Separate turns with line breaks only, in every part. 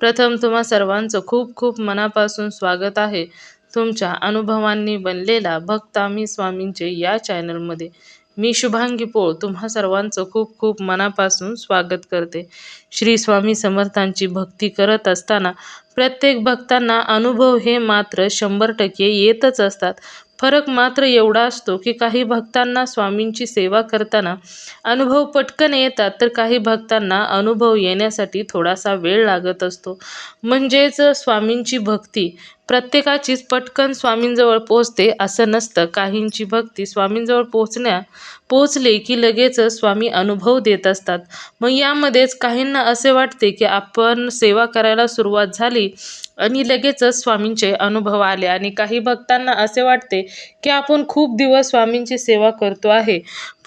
प्रथम तुम्हा सर्वांचं खूप खूप मनापासून स्वागत आहे. तुमच्या अनुभवांनी बनलेला भक्त आम्ही स्वामींचे या चॅनलमध्ये. मी शुभांगी पोळ तुम्हा सर्वांचं खूप खूप मनापासून स्वागत करते. श्री स्वामी समर्थांची भक्ती करत असताना प्रत्येक भक्तांना अनुभव हे मात्र शंभर टक्के येतच असतात. फरक मात्र एवढा असतो की काही भक्तांना स्वामींची सेवा करताना अनुभव पटकन येतात तर काही भक्तांना अनुभव येण्यासाठी थोडासा वेळ लागत असतो. म्हणजेच स्वामींची भक्ती प्रत्येकाचीच पटकन स्वामींजवळ पोचते असं नसतं. काहींची भक्ती स्वामींजवळ पोचण्या पोचले की लगेच स्वामी अनुभव देत असतात. मग यामध्येच काहींना असे वाटते की आपण सेवा करायला सुरुवात झाली आणि लगेचच स्वामींचे अनुभव आले आणि काही भक्तांना असे वाटते की आपण खूप दिवस स्वामींची सेवा करतो आहे.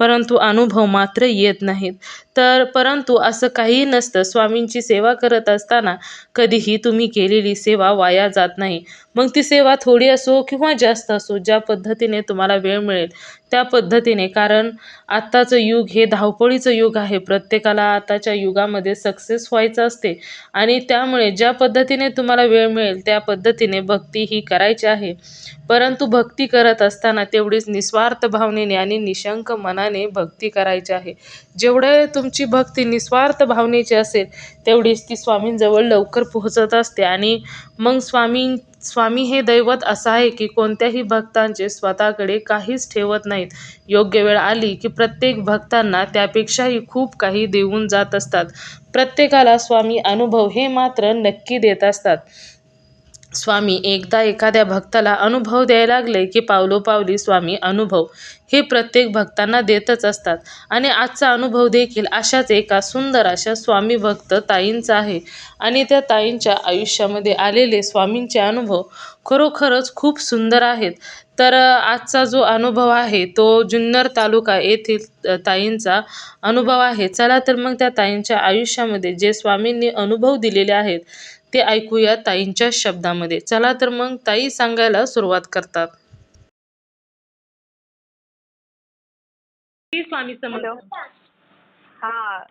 परंतु अनुभव मात्र येत नाहीत. तर परंतु असं काहीही नसतं. स्वामींची सेवा करत असताना कधीही तुम्ही केलेली सेवा वाया जात नाही. मग ती सेवा थोडी असो किंवा जास्त असो ज्या पद्धतीने तुम्हाला वेळ मिळेल त्या पद्धतीने. कारण आत्ताचं युग हे धावपळीचं युग आहे. प्रत्येकाला आताच्या युगामध्ये सक्सेस व्हायचं असते आणि त्यामुळे ज्या पद्धतीने तुम्हाला वेळ मिळेल त्या पद्धतीने भक्ती ही करायची आहे. परंतु भक्ती करत असताना तेवढीच निस्वार्थ भावनेने आणि निशंक मनाने भक्ती करायची आहे. जेवढे तुमची भक्ती निस्वार्थ भावनेची असेल तेवढीच ती स्वामींजवळ लवकर पोहोचत असते. आणि मग स्वामी स्वामी हे दैवत असं आहे की कोणत्याही भक्तांचे स्वतःकडे काहीच ठेवत नाहीत. योग्य वेळ आली की प्रत्येक भक्तांना त्यापेक्षाही खूप काही देऊन जात असतात. प्रत्येकाला स्वामी अनुभव हे मात्र नक्की देत असतात. स्वामी एकदा एखाद्या भक्ताला अनुभव द्यायला लागले की पावलोपावली स्वामी अनुभव हे प्रत्येक भक्तांना देतच असतात. आणि आजचा अनुभव देखील अशाच एका सुंदर अशा स्वामी भक्त ताईंचा आहे. आणि त्या ताईंच्या आयुष्यामध्ये आलेले स्वामींचे अनुभव खरोखरच खूप सुंदर आहेत. तर आजचा जो अनुभव आहे तो जुन्नर तालुका येथील ताईंचा अनुभव आहे. चला तर मग त्या ताईंच्या आयुष्यामध्ये जे स्वामींनी अनुभव दिलेले आहेत ते ऐकूया ताईंच्या शब्दामध्ये. चला तर मग ताई सांगायला सुरुवात करतात. स्वामी
हॅलो. हा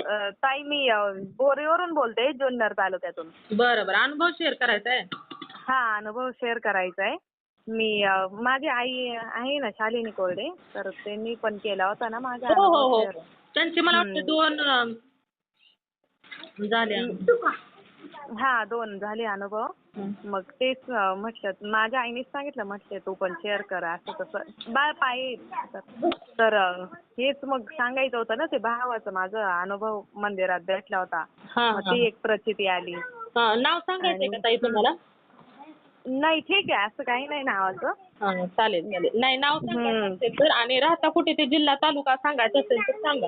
ताई मी बोरीवरून बोलते जुन्नर तालुक्यातून.
बरं बरं. अनुभव शेअर करायचा आहे?
हा अनुभव शेअर करायचा आहे. मी माझी आई आहे ना शालिनी कोरडे. तर त्यांनी पण केला होता ना माझा
हो हो हो. त्यांचे मला वाटतं दोन झाले.
हा दोन झाले अनुभव. मग तेच म्हटलं माझ्या आईनेच सांगितलं म्हटलं तू पण शेअर कर असं तसं. बाळ पायी तर हेच मग सांगायचं होतं ना ते भावाचं माझं अनुभव मंदिरात भेटला होता. ती एक प्रचिती आली.
नाव सांगायचंय का ताई तुम्हाला?
नाही ठीक आहे असं काही नाही नावाचं.
हा चालेल चालेल. नाही नाव सांगायचं आणि राहता कुठे ते जिल्हा तालुका सांगायचं असेल तर सांगा.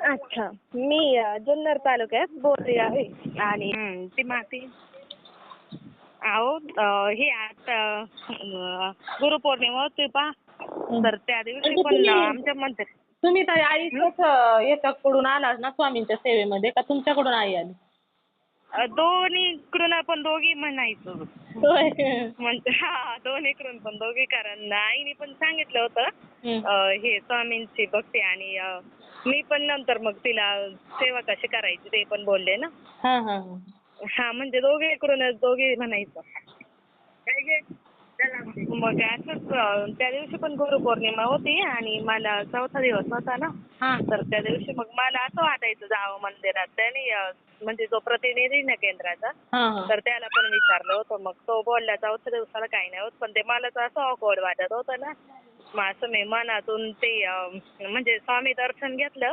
अच्छा. मी अ, जुन्नर तालुक्यात बोलते आहे. आणि ती माती. अहो अ, हे आता अ, गुरुपौर्णिमा होती पा तर त्या दिवशी
म्हणजे
पण
तुम्ही-
आमच्या मंदिर
तुम्ही ताई आईच्याच याच्याकडून आलात ना स्वामींच्या सेवेमध्ये? का तुमच्याकडून आई आली?
अ, दोन्हीकडून आपण दोघी म्हणायचो.
होय.
म्हणजे हा दोन्हीकडून पण दोघी. कारण आईने पण सांगितलं होतं
हम्म.
अ, हे स्वामींची भक्ती आणि अ, मी पण नंतर मग तिला सेवा कशी करायची ते पण बोलले ना.
हा हा हा.
हा म्हणजे दोघीकडूनच दोघी म्हणायचं. मग असंच अ, त्या दिवशी पण गुरुपौर्णिमा होती आणि मला चौथा दिवस होता ना.
हा.
तर त्या दिवशी मग मला असं वाटायचं जावं मंदिरात. त्याने अ, म्हणजे जो प्रतिनिधी ना केंद्राचा
हा हा.
तर त्याला पण विचारलं होतं. मग तो बोलला चौथ्या दिवसाला काही नाही होत पण ते मला तर असं ऑकवर्ड वाटत होतं ना. असं मी मनातून ते अ, म्हणजे स्वामी दर्शन घेतलं.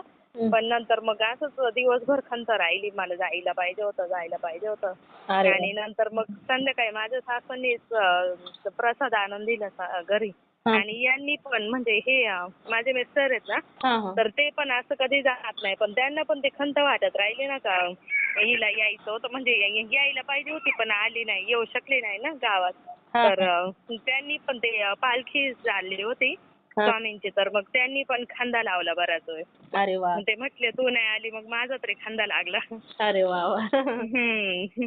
पण नंतर मग असंच दिवसभर खंत राहिली. मला जायला पाहिजे होतं जायला पाहिजे होतं.
अरे
आणि नंतर मग संध्याकाळी माझ्या सासूंनीच अ, प्रसाद आणून दिला सा- घरी.
हा.
आणि यांनी पण म्हणजे हे अं, माझे मिस्टर आहेत ना
हा हा.
तर ते पण असं कधी जात नाही. पण त्यांना पण ते खंत वाटत राहिली ना का हिला यायचं होतं. म्हणजे यायला पाहिजे होती पण आली नाही. येऊ शकली नाही ना गावात. तर त्यांनी पण ते पालखी झाली होती. स्वामींची. तर मग त्यांनी पण खांदा लावला बराच वेळ.
अरे वा.
मग ते म्हटले तू नाही आली मग माझा तरी खांदा लागला.
अरे वा वा.
हम्म.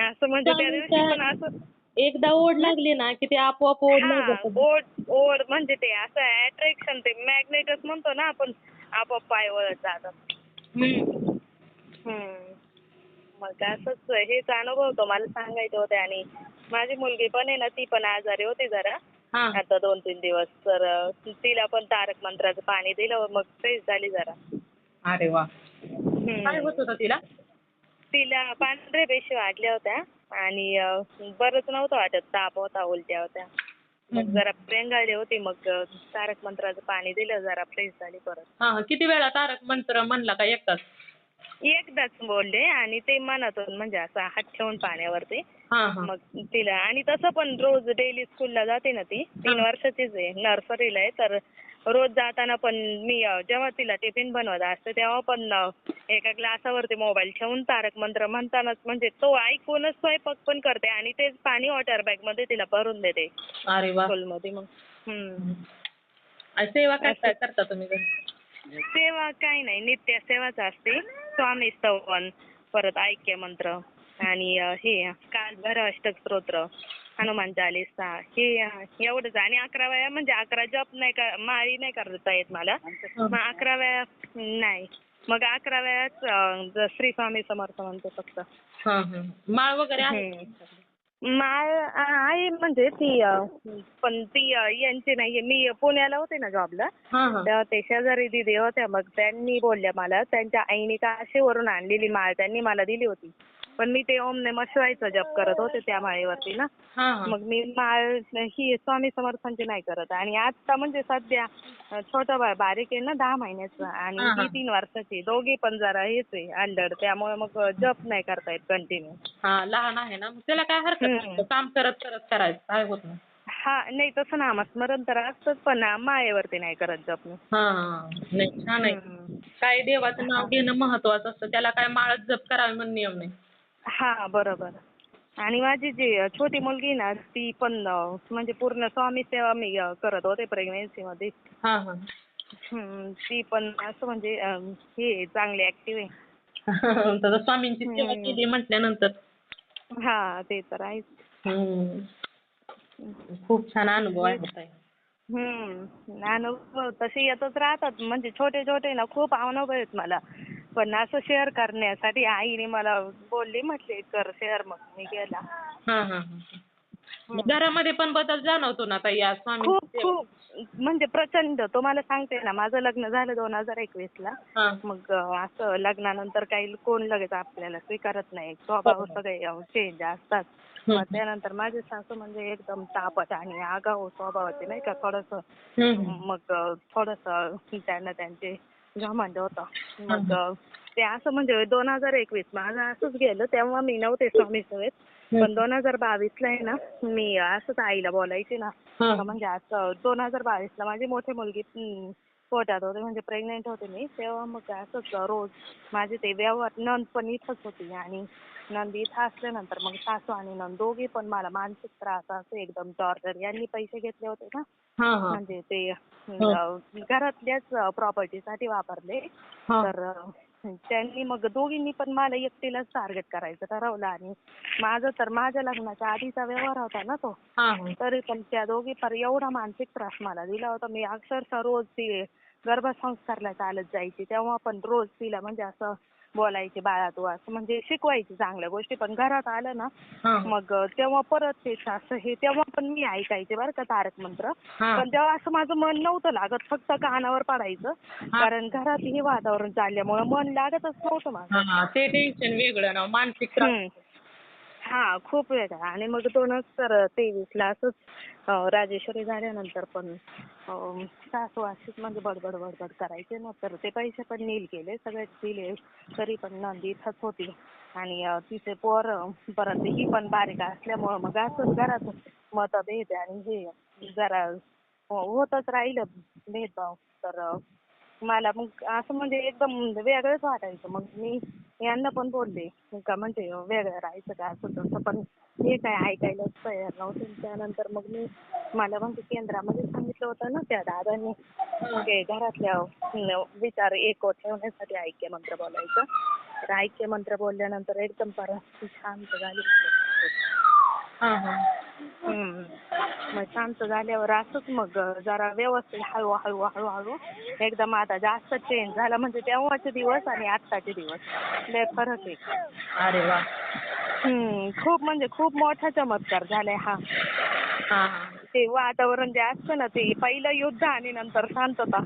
असं म्हणजे त्या दिवशी पण असं
एकदा ओढ लागली ना की ते आपोआप ओढ
हा ओढ ओढ म्हणजे ते असं अट्रॅक्शन ते मॅग्नेटच म्हणतो ना आपण आपोआप पाय वळत जातात. हम्म. मग असंच हेच अनुभव तो मला सांगायचे होते आणि माझी मुलगी पण आहे ना ती पण आजारी होती जरा.
हा.
आता दोन तीन दिवस. तर अं, तिला पण तारक मंत्राचं पाणी दिलं मग फ्रेश झाली जरा.
अरे वा.
हम्म.
काय होत होतं तिला?
तिला पांढरे पेशी वाढल्या होत्या आणि अं, बरंच नव्हतं वाटत. ताप होता उलट्या होत्या. मग
हम्म.
जरा पेंगाळली होती मग अं, तारक मंत्राचं पाणी दिलं जरा फ्रेश झाली परत.
हा किती वेळा तारक मंत्र म्हणला का एकटाच
एकदाच बोलले आणि ते मनातून म्हणजे असं हात ठेवून पाण्यावरती. मग तिला. आणि तसं पण रोज डेली स्कूलला जाते ना ती. तीन वर्षाचीच आहे नर्सरीला आहे. तर रोज जाताना पण मी अं, जेव्हा तिला टिफिन बनवत असते तेव्हा पण अं, एका ग्लासावरती मोबाईल ठेवून तारक मंत्र म्हणतानाच म्हणजे तो ऐकूनच स्वयंपाक पण करते आणि तेच पाणी वॉटर बॅगमध्ये तिला भरून देते
अरे वा.
स्कूलमध्ये मग. हम्म.
आणि सेवा काय काय करता तुम्ही घरी?
सेवा काही नाही. नित्य सेवाच असते. स्वामी स्तवन परत ऐक्य मंत्र आणि हे काल भर अष्टक स्तोत्र हनुमान चालीसा हे एवढंच आणि अकरा वेळा म्हणजे अकरा जप नाही का माळी नाही करता येत मला. मग अकरा वेळा नाही. मग अकरा वेळाच श्री स्वामी समर्थ म्हणते फक्त.
हा हा. माळ वगैरे आहे.
माळ आहे म्हणजे ती पण ती यांची नाहीये. मी पुण्याला होते ना जॉबला. तेव्हा ते शेजारी दिदी होत्या. मग त्यांनी बोलल्या मला. त्यांच्या आईने काशीवरून आणलेली माळ. त्यांनी मला दिली होती. पण मी ते ओम नमः शिवायचं जप करत होते त्या माळेवरती ना. मग मी माळ ही स्वामी समर्थांची नाही करत. आणि आता म्हणजे सध्या छोटं बाळ बारीक आहे ना दहा महिन्याचं. आणि.
ही
तीन वर्षाची. दोघी पण जरा हेच आहे अंडर त्यामुळे मग जप नाही करता येत कंटिन्यू
हा लहान आहे ना. त्याला काय हरकत. नाही. काम करत करत करायचं. काय होत नाही.
हा नाही तसं नामस्मरण तर असतंच पण माळेवरती नाही करत जप मी.
नाही छान आहे. काय देवाचं नाव घेणं महत्वाचं असतं. त्याला काय माळच जप करावी म्हणून नियम नाही.
हा बरोबर. आणि माझी जी छोटी मुलगी आहे ना ती पण म्हणजे पूर्ण स्वामी सेवा मी करत होते प्रेग्नेन्सी मध्ये.
हा हा.
हम्म, ती पण असं म्हणजे अ, हे आहे, चांगली ऍक्टिव्ह आहे.
स्वामींची सेवा
हम्म.
केली म्हटल्यानंतर.
हा ते तर आहेच.
हम्म. खूप छान अनुभव आहे.
हम्म अनुभव तसे येतच राहतात. म्हणजे छोटे छोटे ना खूप अनुभव आहेत मला. पण असं शेअर करण्यासाठी आईने मला बोलली म्हटले कर शेअर मग. मी केला
हा हा हा. घरामध्ये पण बदल जाणवतो ना ताई या स्वामी
खूप खूप. म्हणजे प्रचंड. तुम्हाला सांगते ना माझं लग्न झालं दोन हजार एकवीस ला
हा.
मग अं, असं लग्नानंतर काही कोण लगेच आपल्याला स्वीकारत नाही. स्वभाव सगळे चेंज असतात. मग त्यानंतर माझे सासू म्हणजे एकदम तापट आणि आगाऊ स्वभावाचे नाही का थोडस.
हम्म.
मग थोडस त्यांना त्यांचे घमंड होतं. मग ते असं म्हणजे दोन हजार एकवीस माझं असंच गेलं तेव्हा मी नव्हते स्वामी सेवेत. पण दोन हजार बावीस ला आहे ना मी असंच आईला बोलायचे ना. म्हणजे असं दोन हजार बावीस ला माझी मोठी मुलगी पोटात होते म्हणजे प्रेग्नेंट होते मी तेव्हा मग असंच रोज माझे ते व्यवहार नंद पण इथंच होती आणि नंद इथं असल्यानंतर मग सासू आणि नंद दोघी पण मला मानसिक त्रास असं एकदम टॉर्चर यांनी पैसे घेतले होते ना
हा हा.
म्हणजे ते अं, घरातल्याच प्रॉपर्टीसाठी वापरले.
हा.
तर त्यांनी मग दोघींनी पण मला एकटीलाच टार्गेट करायचं ठरवलं आणि माझं तर माझ्या लग्नाच्या आधीचा व्यवहार होता ना तो. तरी पण त्या दोघी पर एवढा मानसिक त्रास मला दिला होता. मी अक्षरशः रोज ती गर्भसंस्कारला चालत जायची. तेव्हा पण रोज तिला म्हणजे असं बोलायचे बाळा तू असं म्हणजे शिकवायची चांगल्या गोष्टी. पण घरात आलं ना. मग तेव्हा परत ते असं हे तेव्हा पण मी ऐकायचे बरं का तारक मंत्र. पण तेव्हा असं माझं मन नव्हतं लागत फक्त कानावर पडायचं. कारण घरात हे वातावरण चालल्यामुळं मन लागतच नव्हतं माझं.
ते टेन्शन वेगळं ना मानसिक त्रास.
हा खूप वेगळा आणि मग दोन हजार तेवीस ला असंच राजेश्वरी झाल्यानंतर पण सासू अशीच म्हणजे बडबड बडबड करायचे ना. तर ते पैसे पण नील केले सगळे दिले. तरी पण नंदी इथंच होती. आणि तिचे पोर परत ही पण बारीक असल्यामुळं मग असंच घरात मतभेद आणि हे जरा हो, होतच राहिलं भेदभाव. तर मला मग असं म्हणजे एकदम वेगळंच वाटायचं. मग मी यांना पण बोलले का म्हणजे वेगळं राहायचं का असं तसं पण हे काय ऐकायलाच तयार नव्हते. त्यानंतर मग मी मला म्हणजे केंद्रामध्ये सांगितलं होतं ना त्या दादांनी घरातल्या विचार एक ठेवण्यासाठी ऐक्य मंत्र बोलायचं. तर ऐक्य मंत्र बोलल्यानंतर एकदम परत शांत झाली.
हां हां.
हम्म. मग शांत झाल्यावर असंच मग जरा व्यवस्थित हळू हळू हळू हळू एकदम आता जास्त चेंज झाला म्हणजे तेव्हाचे दिवस आणि आत्ताचे दिवस. लय फरक आहे.
अरे वा.
हम्म. खूप म्हणजे खूप मोठा चमत्कार झालाय हा.
हां. हां
ते वातावरण जे असतं ना ते पहिलं युद्ध आणि नंतर शांतता.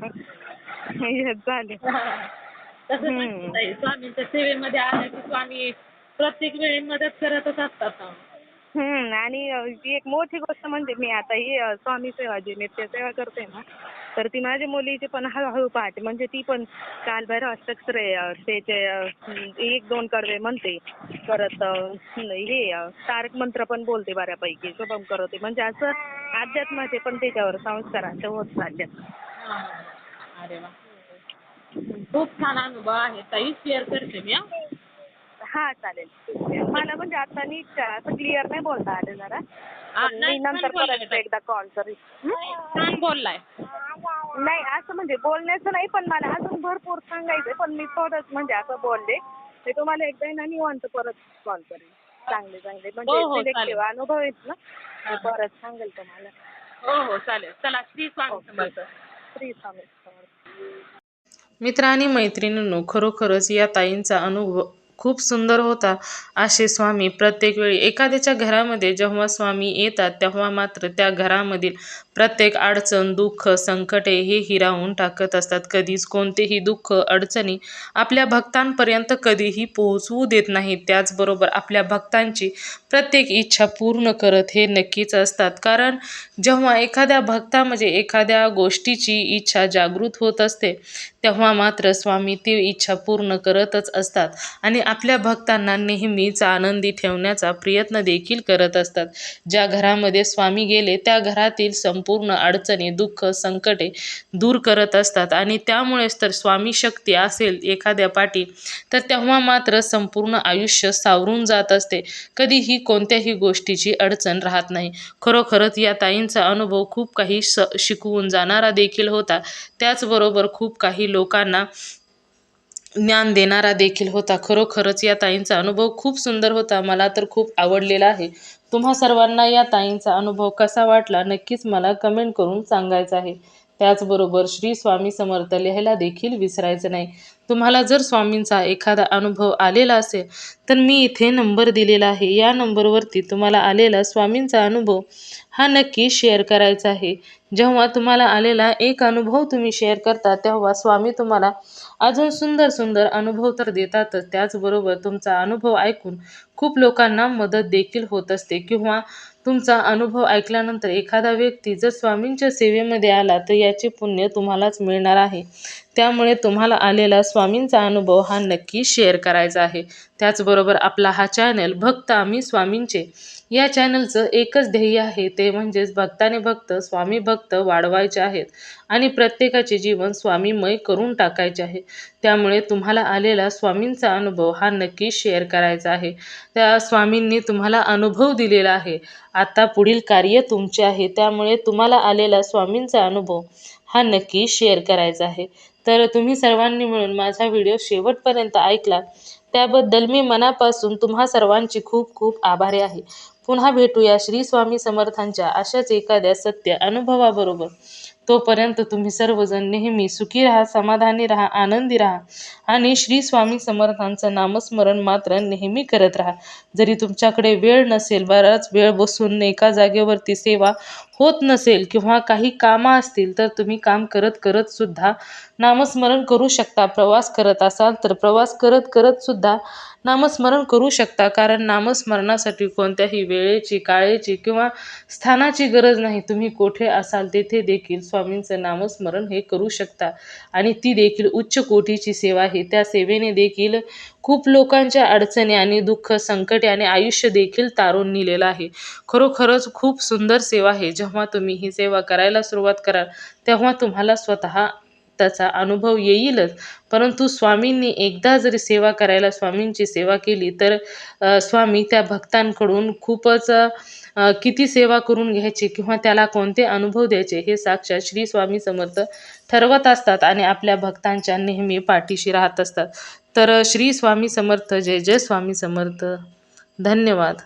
हे झाले. हम्म.
ताई. स्वामींच्या सेवेमध्ये आलं की स्वामी प्रत्येक वेळी मदत करतच असतात
हम्म आणि अ, एक मोठी गोष्ट म्हणजे मी आता ही स्वामी सेवा जी नित्य सेवा करते ना तर ती माझ्या मुलीची पण हळूहळू पाहते. म्हणजे ती पण काल भैरव अष्टक्षरे त्याचे एक दोन कडवे म्हणते. परत हे तारक मंत्र पण बोलते बऱ्यापैकी शुभम करते. म्हणजे असं अध्यात्माचे पण त्याच्यावर संस्काराचे होत चालले.
अरे वा. खूप छान अनुभव आहे. ताई शेअर करते मी हा
चालेल. मला म्हणजे आता नीट असं क्लिअर नाही बोलता आलं जरा.
हा,
पण मी
नाही,
नंतर
छान बोललाय
परत
ताई.
एकदा कॉल करेन. हं?
छान बोललाय.
नाही असं म्हणजे बोलण्याचं नाही पण मला अजून भरपूर सांगायचंय पण मी थोडंच म्हणजे असं बोलले. मी तुम्हाला एकदा ना निवांत परत कॉल करेन. चांगले चांगले.
हो, हो,
म्हणजे
चालेल.
सिलेक्टिव्ह अनुभव आहेत ना मी परत सांगेल तुम्हाला.
हो हो चालेल. चला श्री स्वामी समर्थ.
श्री स्वामी समर्थ.
मित्र आणि मैत्रिणींनो खरोखरच या ताईंचा अनुभव खूप सुंदर होता. असे स्वामी प्रत्येक वेळी एखाद्याच्या घरामध्ये जेव्हा स्वामी येतात तेव्हा मात्र त्या घरामधील प्रत्येक अडचण दुःख संकटे हे हिरावून टाकत असतात. कधीच कोणतेही दुःख अडचणी आपल्या भक्तांपर्यंत कधीही पोहोचवू देत नाहीत. त्याचबरोबर आपल्या भक्तांची प्रत्येक इच्छा पूर्ण करत हे नक्कीच असतात. कारण जेव्हा एखाद्या भक्तामध्ये म्हणजे एखाद्या गोष्टीची इच्छा जागृत होत असते तेव्हा मात्र स्वामी ती इच्छा पूर्ण करतच असतात. आणि आपल्या भक्तांना नेहमीच आनंदी ठेवण्याचा प्रयत्न देखील करत असतात. ज्या घरामध्ये स्वामी गेले त्या घरातील संपूर्ण अडचणी दुःख संकटे दूर करत असतात. आणि त्यामुळेच तर स्वामी शक्ती असेल एखाद्या पाठी तर तेव्हा मात्र संपूर्ण आयुष्य सावरून जात असते. कधीही कोणत्याही गोष्टीची अडचण राहत नाही. खरोखरच या ताईंचा अनुभव खूप काही स शिकवून जाणारा देखील होता. त्याचबरोबर खूप काही लोकांना ज्ञान देणारा देखील होता. खरोखरच या ताईंचा अनुभव खूप सुंदर होता. मला तर खूप आवडलेला आहे. तुम्हा सर्वांना या ताईंचा अनुभव कसा वाटला नक्कीच मला कमेंट करून सांगायचं आहे. त्याचबरोबर श्री स्वामी समर्थ लिहायला देखील विसरायचं नाही. तुम्हाला जर स्वामींचा एखादा अनुभव आलेला असेल तर मी इथे नंबर दिलेला आहे. या नंबरवरती तुम्हाला आलेला स्वामींचा अनुभव हा नक्की शेअर करायचा आहे. जेव्हा तुम्हाला आलेला एक अनुभव तुम्ही शेअर करता तेव्हा स्वामी तुम्हाला अजून सुंदर सुंदर अनुभव तर देतातच. त्याचबरोबर तुमचा अनुभव ऐकून खूप लोकांना मदत देखील होत असते. किंवा तुमचा अनुभव ऐकल्यानंतर एखादा व्यक्ती जर स्वामींच्या सेवेमध्ये आला तर याचे पुण्य तुम्हालाच मिळणार आहे. त्यामुळे तुम्हाला आलेला स्वामींचा अनुभव हा नक्की शेअर करायचा आहे. त्याचबरोबर आपला हा चॅनल भक्त आम्ही स्वामींचे. या चॅनलचं एकच ध्येय आहे ते म्हणजेच भक्ताने भक्त स्वामी भक्त वाढवायचे आहेत आणि प्रत्येकाचे जीवन स्वामीमय करून टाकायचे आहे. त्यामुळे तुम्हाला आलेला स्वामींचा अनुभव हा नक्की शेअर करायचा आहे. त्या स्वामींनी तुम्हाला अनुभव दिलेला आहे. आता पुढील कार्य तुमचे आहे. त्यामुळे तुम्हाला आलेला स्वामींचा अनुभव हा नक्की शेअर करायचा आहे. तर तुम्ही सर्वांनी मिळून माझा व्हिडिओ शेवटपर्यंत ऐकला त्याबद्दल मी मनापासून तुम्हा सर्वांची खूप खूप आभारी आहे. पुन्हा भेटूया श्री स्वामी समर्थांच्या अशाच एखाद्या सत्य अनुभवाबरोबर. तोपर्यंत तुम्ही सर्वजण नेहमी सुखी राहा समाधानी राहा आनंदी राहा आणि श्री स्वामी समर्थांचं नामस्मरण मात्र नेहमी करत राहा. जरी तुमच्याकडे वेळ नसेल बराच वेळ बसून एका जागेवरती सेवा होत नसेल किंवा काही कामं असतील तर तुम्ही काम करत करत सुद्धा नामस्मरण करू शकता. प्रवास करत असाल तर प्रवास करत करत सुद्धा नामस्मरण करू शकता. कारण नामस्मरणासाठी कोणत्याही वेळेची काळेची किंवा स्थानाची गरज नाही. तुम्ही कोठे असाल तेथे देखील स्वामींचं नामस्मरण हे करू शकता. आणि ती देखील उच्च कोटीची सेवा आहे. त्या सेवेने देखील खूप लोकांच्या अडचणी आणि दुःख संकटे आणि आयुष्य देखील तारून नेलेलं आहे. खरोखरच खूप सुंदर सेवा आहे. जेव्हा तुम्ही ही सेवा करायला सुरुवात कराल तेव्हा तुम्हाला स्वतः त्याचा अनुभव येईलच. परंतु स्वामींनी एकदा जरी सेवा करायला स्वामींची सेवा केली तर स्वामी त्या भक्तांकडून खूपच किती सेवा करून घ्यायची किंवा त्याला कोणते अनुभव द्यायचे हे साक्षात श्री स्वामी समर्थ ठरवत असतात आणि आपल्या भक्तांच्या नेहमी पाठीशी राहत असतात. तर श्री स्वामी समर्थ जय जय स्वामी समर्थ. धन्यवाद.